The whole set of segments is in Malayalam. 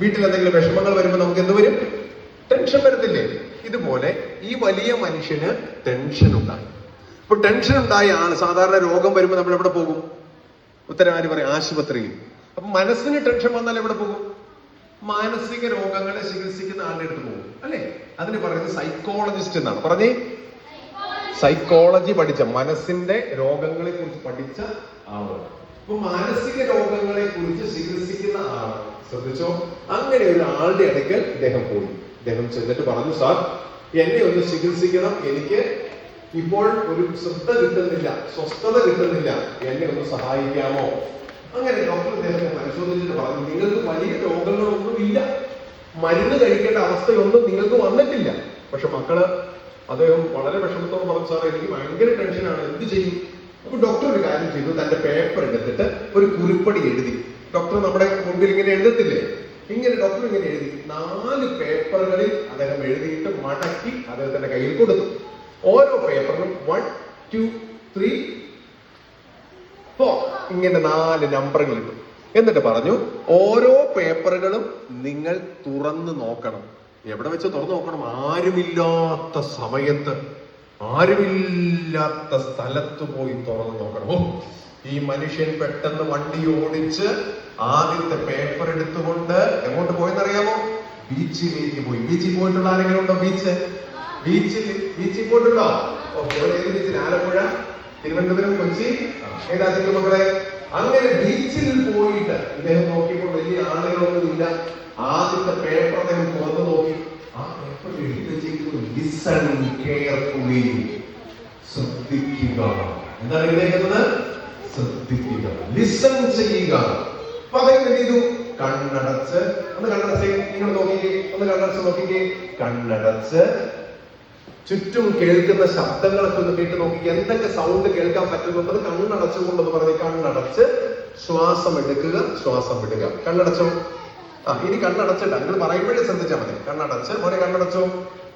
വീട്ടിൽ എന്തെങ്കിലും വിഷമങ്ങൾ വരുമ്പോൾ നമുക്ക് എന്ത് വരും? ടെൻഷൻ വരത്തില്ലേ? ഇതുപോലെ ഈ വലിയ മനുഷ്യന് ടെൻഷൻ ഉണ്ടായി. അപ്പൊ ടെൻഷൻ ഉണ്ടായ ആൾ സാധാരണ രോഗം വരുമ്പോൾ നമ്മൾ എവിടെ പോകും? ഉത്തരവാദി പറയും ആശുപത്രിയിൽ. അപ്പൊ മനസ്സിന് ടെൻഷൻ വന്നാൽ എവിടെ പോകും? മാനസിക രോഗങ്ങളെ ചികിത്സിക്കുന്ന ആളുടെ അടുത്ത് പോകും. അല്ലെ? അതിന് പറയുന്നത് സൈക്കോളജിസ്റ്റ് എന്നാണ്. പറഞ്ഞേ? സൈക്കോളജി പഠിച്ച മനസ്സിന്റെ രോഗങ്ങളെ കുറിച്ച് പഠിച്ച ആൾ അപ്പൊ മാനസിക രോഗങ്ങളെ കുറിച്ച് ചികിത്സിക്കുന്ന ആൾ ശ്രദ്ധിച്ചോ? അങ്ങനെ ഒരു ആളുടെ അടുക്കൽ ഇദ്ദേഹം പോയി. ഇദ്ദേഹം ചെന്നിട്ട് പറഞ്ഞു സാർ എന്നെ ഒന്ന് ചികിത്സിക്കണം. എനിക്ക് ഇപ്പോൾ ഒരു ശ്രദ്ധ കിട്ടുന്നില്ല സ്വസ്ഥത കിട്ടുന്നില്ല. എന്നെ ഒന്ന് സഹായിക്കാമോ? അങ്ങനെ ഡോക്ടർ ഇദ്ദേഹത്തെ പരിശോധിച്ചിട്ട് പറഞ്ഞു നിങ്ങൾക്ക് വലിയ രോഗങ്ങളൊന്നും ഇല്ല. മരുന്ന് കഴിക്കേണ്ട അവസ്ഥയൊന്നും നിങ്ങൾക്ക് വന്നിട്ടില്ല. പക്ഷെ മക്കൾ അദ്ദേഹം വളരെ വിഷമത്തോട് പറഞ്ഞു സാറേ എനിക്ക് ഭയങ്കര ടെൻഷനാണ്. എന്ത് ചെയ്യും? അപ്പൊ ഡോക്ടർ ഒരു കാര്യം ചെയ്തു തന്റെ പേപ്പർ എടുത്തിട്ട് ഒരു കുറിപ്പടി എഴുതി. ഡോക്ടർ നമ്മുടെ മുമ്പിൽ ഇങ്ങനെ എഴുതത്തില്ലേ? ഇങ്ങനെ ഡോക്ടർ ഇങ്ങനെ എഴുതി. നാല് പേപ്പറുകളിൽ അദ്ദേഹം എഴുതിയിട്ട് മടക്കി അദ്ദേഹത്തിന്റെ കയ്യിൽ കൊടുത്തു. ഓരോ പേപ്പറിലും വൺ ടു ത്രീ ഫോർ ഇങ്ങനെ നാല് നമ്പറുകൾ ഇട്ടു. എന്നിട്ട് പറഞ്ഞു ഓരോ പേപ്പറുകളും നിങ്ങൾ തുറന്നു നോക്കണം. എവിടെ വെച്ച് തുറന്നു നോക്കണം? ആരുമില്ലാത്ത സമയത്ത്. ആരുമില്ലാത്ത സ്ഥലത്ത് പോയി തുറന്നു നോക്കണം. ഈ മനുഷ്യൻ പെട്ടെന്ന് വണ്ടി ഓടിച്ച് ആദ്യത്തെ പേപ്പർ എടുത്തുകൊണ്ട് എങ്ങോട്ട് പോയെന്നറിയാമോ? ബീച്ചിലേക്ക് പോയി. ബീച്ചിൽ പോയിട്ടുള്ള ആരെങ്കിലും ഉണ്ടോ ബീച്ച്? ബീച്ചിൽ ബീച്ചിൽ പോയിട്ടുണ്ടോ? ഏത് ബീച്ചിൽ ആലപ്പുഴ തിരുവനന്തപുരം കൊച്ചി. ഏതാ മക്കളെ? അങ്ങനെ ബീച്ചിൽ പോയിട്ട് ഇദ്ദേഹം നോക്കിയപ്പോൾ വലിയ ആളുകളൊന്നും ഇല്ല ആദ്യത്തെ പേപ്പർ അദ്ദേഹം തുറന്നു നോക്കി. ആ പേപ്പർ എഴുതി വെച്ചിരിക്കുന്നു. ലിസൺ കെയർഫുള്ളി ശ്രദ്ധിക്കുക. എന്താണ് എഴുതിയിരിക്കുന്നത് ശ്രദ്ധിക്കുക. ലിസൺ ചെയ്യുക. അദ്ദേഹം ചെയ്തു? കണ്ണടച്ച് ഒന്ന് കണ്ണടച്ച്. നിങ്ങൾ നോക്കിക്കേ. ഒന്ന് കണ്ണടച്ച് നോക്കിക്കേ. കണ്ണടച്ച്. ചുറ്റും കേൾക്കുന്ന ശബ്ദങ്ങളൊക്കെ ഒന്ന് കേട്ട് നോക്കി എന്തൊക്കെ സൗണ്ട് കേൾക്കാൻ പറ്റുന്നുള്ളത് കണ്ണടച്ചുകൊണ്ടെന്ന് പറഞ്ഞ് കണ്ണടച്ച് ശ്വാസം എടുക്കുക ശ്വാസം വിടുക. കണ്ണടച്ചോ? ആ ഇനി കണ്ണടച്ചിട്ട് നിങ്ങൾ പറയുമ്പോഴേ ശ്രദ്ധിച്ചാൽ മതി. കണ്ണടച്ച്. മോനെ കണ്ണടച്ചോ.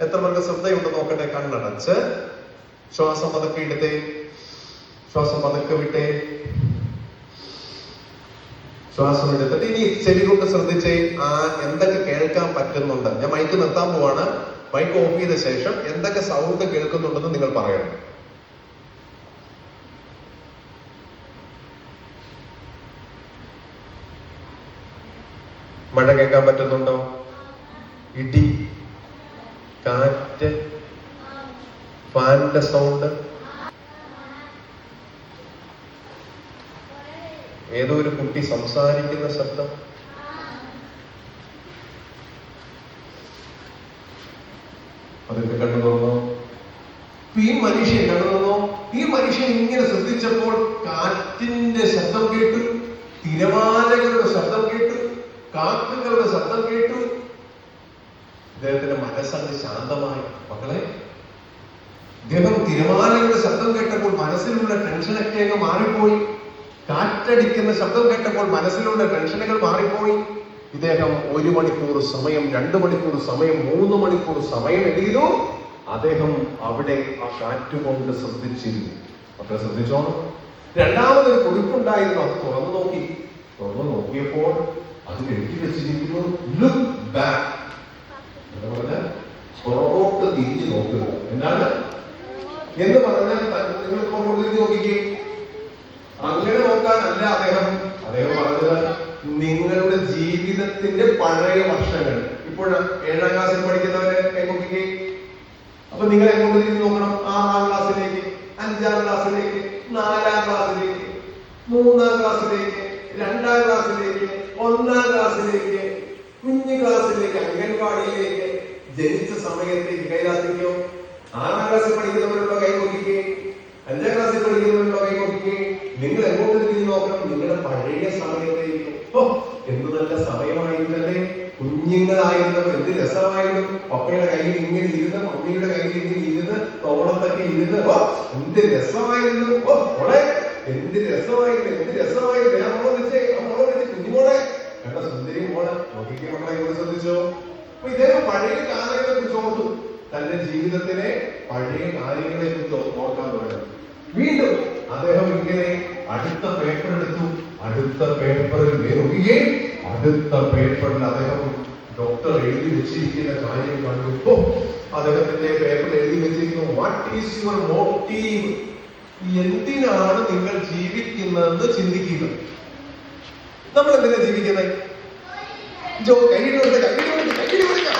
എത്ര പേർക്ക് ശ്രദ്ധയുണ്ട് നോക്കട്ടെ. കണ്ണടച്ച്. ശ്വാസം പതുക്കെ എടുത്തേ. ശ്വാസം പതുക്കെ വിട്ടേ. ശ്വാസം എടുത്തിട്ട് ഇനി ചെവി കൊണ്ട് ശ്രദ്ധിച്ചേ. ആ എന്തൊക്കെ കേൾക്കാൻ പറ്റുന്നുണ്ട്. ഞാൻ മൈക്ക് നിർത്താൻ പോവാണ്. മൈക്ക് ഓഫ് ചെയ്ത ശേഷം എന്തൊക്കെ സൗണ്ട് കേൾക്കുന്നുണ്ടെന്ന് നിങ്ങൾ പറയണം. മഴ കേൾക്കാൻ പറ്റുന്നുണ്ടോ? ഇടി കാറ്റ് ഫാനിന്റെ സൗണ്ട്. ഏതോ ഒരു കുട്ടി സംസാരിക്കുന്ന ശബ്ദം. അതൊക്കെ കണ്ടു തോന്നോ ഈ മനുഷ്യൻ കണ്ടു തോന്നോ ഈ മനുഷ്യൻ ഇങ്ങനെ ശ്രദ്ധിച്ചപ്പോൾ കാറ്റിന്റെ ശബ്ദം കേട്ടു തിരമാലകളുടെ ശബ്ദം കേട്ടു കാക്കുകളുടെ ശബ്ദം കേട്ടു. അദ്ദേഹത്തിന്റെ മനസ്സങ്ങ് ശാന്തമായി. മക്കളെ അദ്ദേഹം തിരമാലയുടെ ശബ്ദം കേട്ടപ്പോൾ മനസ്സിലുള്ള ടെൻഷനൊക്കെ അങ്ങ് മാറിപ്പോയി. കാറ്റടിക്കുന്ന ശബ്ദം കേട്ടപ്പോൾ മനസ്സിലുള്ള ടെൻഷനുകൾ മാറിപ്പോയി. ഇദ്ദേഹം ഒരു മണിക്കൂർ സമയം രണ്ടു മണിക്കൂർ സമയം മൂന്ന് മണിക്കൂർ സമയം എന്ത് അദ്ദേഹം അവിടെ ആ കാറ്റുകൊണ്ട് ശ്രദ്ധിച്ചിരുന്നു. മക്കളെ ശ്രദ്ധിച്ചോണം. രണ്ടാമതൊരു കുറിപ്പുണ്ടായിരുന്നു. അത് തുറന്നു നോക്കി. തുറന്നു നോക്കിയപ്പോൾ അത് എഴുതി വെച്ചിരിക്കുന്നു ലുക്ക് ബാക്ക് എന്ന് പറഞ്ഞാൽ പുറകോട്ട് തിരിഞ്ഞു നോക്കുക. എന്താണ്? എന്ന് പറഞ്ഞാൽ നിങ്ങൾ പുറകോട്ട് തിരിഞ്ഞു നോക്കിക്കേ. അങ്ങനെ നോക്കാനല്ല അദ്ദേഹം. അദ്ദേഹം പറഞ്ഞത് നിങ്ങളുടെ ജീവിതത്തിന്റെ പഴയ വർഷങ്ങൾ. ഇപ്പോൾ ഏഴാം ക്ലാസ്സിൽ പഠിക്കുന്നവരെ നോക്കിക്കേ അപ്പൊ നിങ്ങൾ എങ്ങോട്ട് തിരിഞ്ഞു നോക്കണം? ആറാം ക്ലാസ്സിലേക്ക് അഞ്ചാം ക്ലാസ്സിലേക്ക് നാലാം ക്ലാസ്സിലേക്ക് മൂന്നാം ക്ലാസ്സിലേക്ക് രണ്ടാം ക്ലാസ്സിലേക്ക്. ഒന്നാം ക്ലാസ്സിലേക്ക് കുഞ്ഞു ക്ലാസ്സിലേക്ക് അംഗൻവാടിയിലേക്ക് ജനിച്ച സമയത്തേക്ക് കൈലാസിക്കോ? ആറാം ക്ലാസ്സിൽ പഠിക്കുന്നവരുടെ കൈ നോക്കിക്കേ അഞ്ചാം ക്ലാസ്സിൽ പഠിക്കുന്നവരുടെ കൈ നോക്കിക്കേ നിങ്ങൾ എങ്ങോട്ട് തിരിഞ്ഞു നോക്കണം? നിങ്ങളുടെ പഴയ സമയത്തേക്ക്. ഓ എന്ത് നല്ല സമയമായിരുന്നല്ലേ? കുഞ്ഞുങ്ങളായിരുന്നു എന്ത് രസമായിരുന്നു. പപ്പയുടെ കയ്യിൽ ഇങ്ങനെ ഇരുന്ന് മമ്മിയുടെ കയ്യിൽ ഇങ്ങനെ ഇരുന്ന് തോളത്തൊക്കെ ഇരുന്ന് എന്ത് രസമായിരുന്നു. എന്ത് രസമായിരുന്നു എന്ത് രസമായിരുന്നു. ഞാൻ മോളെ വെച്ചേ ആ മോളെ വെച്ച് കുഞ്ഞുമോളെ. കണ്ട സുന്ദരി മോളെ നോക്കിക്ക് മക്കളെ ഇവിടെ ശ്രദ്ധിച്ചോ? അപ്പൊ ഇദ്ദേഹം പഴയ കാലങ്ങളെ കുറിച്ച് ഓർത്തു. തന്റെ ജീവിതത്തിലെ പഴയ കാര്യങ്ങളെ കുറിച്ച് ഓർക്കാൻ തുടങ്ങി. വീണ്ടും അദ്ദേഹം ഇങ്ങനെ അടുത്ത പേപ്പർ എടുത്തു. അടുത്ത പേപ്പറിൽ നേരുകയും അടുത്ത പേപ്പറിൽ അദ്ദേഹം ഡോക്ടർ എഴുതി വെച്ചിരിക്കുന്ന കാര്യം കണ്ടു. അദ്ദേഹത്തിന്റെ പേപ്പറിൽ എഴുതി വെച്ചിരിക്കുന്നു. വാട്ട് ഈസ് യുവർ മോട്ടീവ് എന്തിനാണ് നിങ്ങൾ ജീവിക്കുന്നതെന്ന് ചിന്തിക്കുക. നമ്മൾ എന്തിനാ ജീവിക്കുന്നത് ജോ കയ്യിൽ കൊടുത്ത കയ്യിൽ കൊടുത്ത കയ്യിൽ കൊടുക്കാം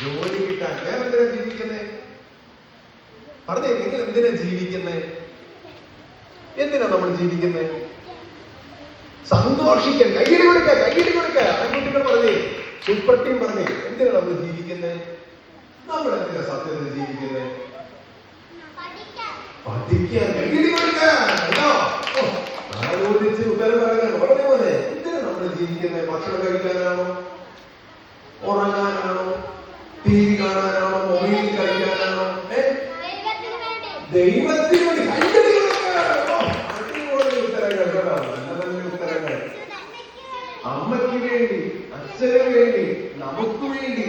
ജോലി കിട്ടാൻ ഞാൻ എന്തിനാ ജീവിക്കുന്നേ? പറഞ്ഞേ നിങ്ങൾ എന്തിനാ ജീവിക്കുന്നേ? എന്തിനാ നമ്മൾ ജീവിക്കുന്നേ? സന്തോഷിക്കാൻ കയ്യടി കൊടുക്ക കയ്യടി കൊടുക്ക. ആൺകുട്ടികൾ പറഞ്ഞേ സൂപ്പർ ടീം പറഞ്ഞേ എന്തിനാ നമ്മൾ ജീവിക്കുന്നേ? നമ്മൾ എന്തിനാ സത്യത്തിൽ ജീവിക്കുന്നേ? പഠിക്കാൻ. കയ്യടി കൊടുക്ക കേട്ടോ? ഓ, ആലോചിച്ച് ഉത്തരം പറയാൻ വളരെ പോലെ എന്തിനാ നമ്മൾ ജീവിക്കുന്നത് ഭക്ഷണം കഴിക്കാനാണോ? ഉറങ്ങാനാണോ? ടി വി കാണാനാണോ? മൊബൈൽ കഴിക്കാനാണോ ദൈവത്തിന് വേണ്ടി അമ്മയ്ക്ക് വേണ്ടി അച്ഛന് വേണ്ടി നമുക്ക് വേണ്ടി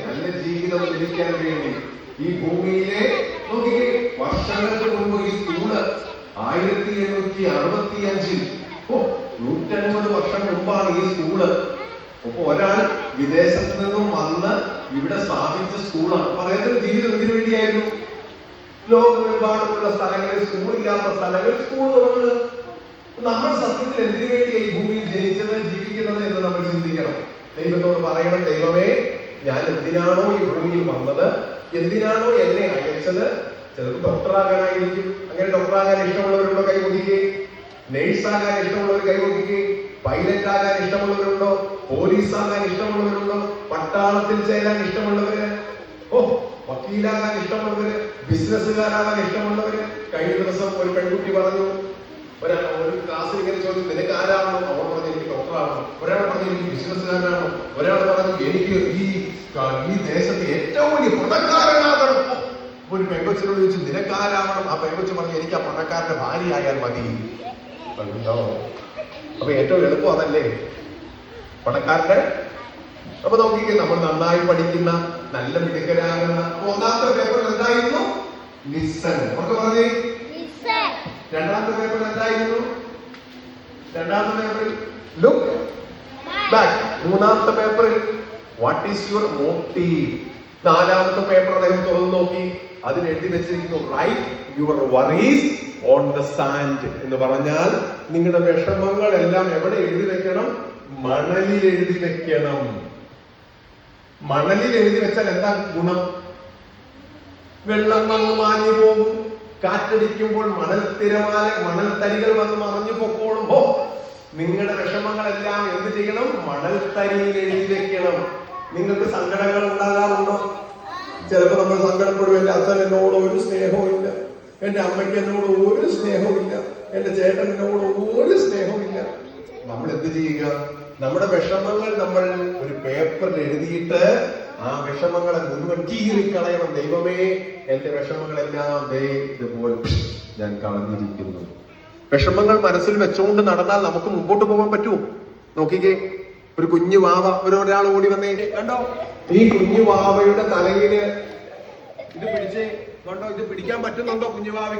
നല്ല ജീവിതം ലഭിക്കാൻ വേണ്ടി ഈ ഭൂമിയിലെ നോക്കിക്കേ വർഷങ്ങൾക്ക് മുമ്പ് ഈ സ്കൂൾ ആയിരത്തി എണ്ണൂറ്റി അറുപത്തി അഞ്ചിൽ മുമ്പാണ് ഈ സ്കൂൾ. അപ്പൊ ഒരാൾ വിദേശത്ത് നിന്നും വന്ന് ഇവിടെ സ്ഥാപിച്ച സ്കൂളാണ്. അദ്ദേഹത്തിന്റെ ജീവിതം എന്തിനു വേണ്ടിയായിരുന്നു? ലോകമെമ്പാടുമുള്ള സ്ഥലങ്ങളിൽ സ്കൂളില്ലാത്ത സ്ഥലങ്ങളിൽ സ്കൂൾ തുറന്നത് നമ്മൾ സത്യത്തിൽ എന്തിനു വേണ്ടി ഈ ഭൂമിയിൽ ജനിച്ചത് ജീവിക്കുന്നത് എന്ന് നമ്മൾ ചിന്തിക്കണം. ദൈവത്തോട് പറയണം ദൈവമേ ഞാൻ എന്തിനാണോ ഈ ഭൂമിയിൽ വന്നത്? എന്തിനാണോ എന്നെ അയച്ചത്? ചിലപ്പോൾ ഡോക്ടറാകാനായിരിക്കും. അങ്ങനെ ഡോക്ടറാകാൻ ഇഷ്ടമുള്ളവരുടെ കൈ ഒതുക്കി നേഴ്സാകാൻ ഇഷ്ടമുള്ളവർ കൈ ഒതുക്കി പൈലറ്റ് ആകാൻ ഇഷ്ടമുള്ളവരുണ്ടോ? പോലീസ് ആകാൻ ഇഷ്ടമുള്ളവരുണ്ടോ? പട്ടാളത്തിൽ ചേരാൻ ഇഷ്ടമുള്ളവര്? ഓ വക്കീലാകാൻ ഇഷ്ടമുള്ളവര് ബിസിനസ്സുകാരാകാൻ ഇഷ്ടമുള്ളവര്? കഴിഞ്ഞ ദിവസം ഒരു പെൺകുട്ടി പറഞ്ഞു ഒരാൾ ഒരു ക്ലാസ്സിൽ ഇങ്ങനെ ചോദിച്ചു നിനക്ക് ആരാണോ അവർ പറഞ്ഞു എനിക്ക് ഡോക്ടറാണോ ഒരാൾ പറഞ്ഞു എനിക്ക് ബിസിനസ്സുകാരനാണോ ഒരാൾ പറഞ്ഞു എനിക്ക് ഈ ഈ ദേശത്ത് ഏറ്റവും വലിയ പണക്കാരനാകണം. ഒരു പെങ്കൊച്ചിനോട് ചോദിച്ചു നിനക്ക് ആ പെങ്കൊച്ച് പറഞ്ഞു എനിക്ക് ആ പണക്കാരന്റെ ഭാര്യയായാൽ മതി. കണ്ടോ? അപ്പൊ ഏറ്റവും എളുപ്പം അതല്ലേ? പണക്കാരുടെ അപ്പൊ നോക്കിക്കേ നമ്മൾ നന്നായി പഠിക്കുന്ന നല്ല മിടുക്കരാകുന്ന ഒന്നാമത്തെ പേപ്പറിൽ എന്തായിരുന്നു? നിസ്സൻ ഒക്കെ പറഞ്ഞേ. രണ്ടാമത്തെ പേപ്പറിൽ എന്തായിരുന്നു? രണ്ടാമത്തെ പേപ്പറിൽ ലുക്ക് ബാക്ക് മൂന്നാമത്തെ പേപ്പറിൽ വാട്ട് ഈസ് യുവർ മോട്ടീവ് നാലാമത്തെ പേപ്പർ അദ്ദേഹം തുറന്നു നോക്കി. അതിൽ എഴുതി വെച്ചിരിക്കുന്നു write your worries on the sand എന്ന് പറഞ്ഞാൽ നിങ്ങളുടെ വിഷമങ്ങൾ എല്ലാം എവിടെ എഴുതി വെക്കണം? മണലിൽ എഴുതി വെക്കണം. മണലിൽ എഴുതി വെച്ചാൽ എന്താ ഗുണം? വെള്ളം വന്ന് മാഞ്ഞു പോകും. കാറ്റടിക്കുമ്പോൾ മണൽ തിരമാല മണൽ തരികൾ വന്ന് മറഞ്ഞു പൊക്കോളുമ്പോ നിങ്ങളുടെ വിഷമങ്ങളെല്ലാം എന്ത് ചെയ്യണം? മണൽ തരിയിൽ എഴുതി വെക്കണം. നിങ്ങൾക്ക് സങ്കടങ്ങൾ ഉണ്ടാകാറുണ്ടോ? ചിലപ്പോൾ നമ്മൾ സങ്കടപ്പെടും അച്ഛൻ എന്നോട് ഒരു സ്നേഹവും ഇല്ല എന്റെ അമ്മയ്ക്ക് എന്നോട് ഒരു സ്നേഹവും ഇല്ല എന്റെ ചേട്ടൻ എന്നോട് ഒരു സ്നേഹവും ഇല്ല നമ്മൾ എന്ത് ചെയ്യുക? നമ്മുടെ വിഷമങ്ങൾ നമ്മൾ ഒരു പേപ്പറിൽ എഴുതിയിട്ട് ആ വിഷമങ്ങളെ മുഴുവൻ കീറിക്കളയണം. ദൈവമേ എന്റെ വിഷമങ്ങളെല്ലാം ദേ ഇതുപോലെ ഞാൻ കളഞ്ഞിരിക്കുന്നു. വിഷമങ്ങൾ മനസ്സിൽ വെച്ചുകൊണ്ട് നടന്നാൽ നമുക്ക് മുമ്പോട്ട് പോകാൻ പറ്റുമോ നോക്കിക്കേ ഒരു കുഞ്ഞു വാവ ഒരു ഒരാൾ ഓടി വന്നേ. കണ്ടോ? ഈ കുഞ്ഞു വാവയുടെ തലയിൽ ഇത് പിടിച്ച്. കണ്ടോ ഇത് പിടിക്കാൻ പറ്റുന്നുണ്ടോ കുഞ്ഞു വാവയ്ക്ക്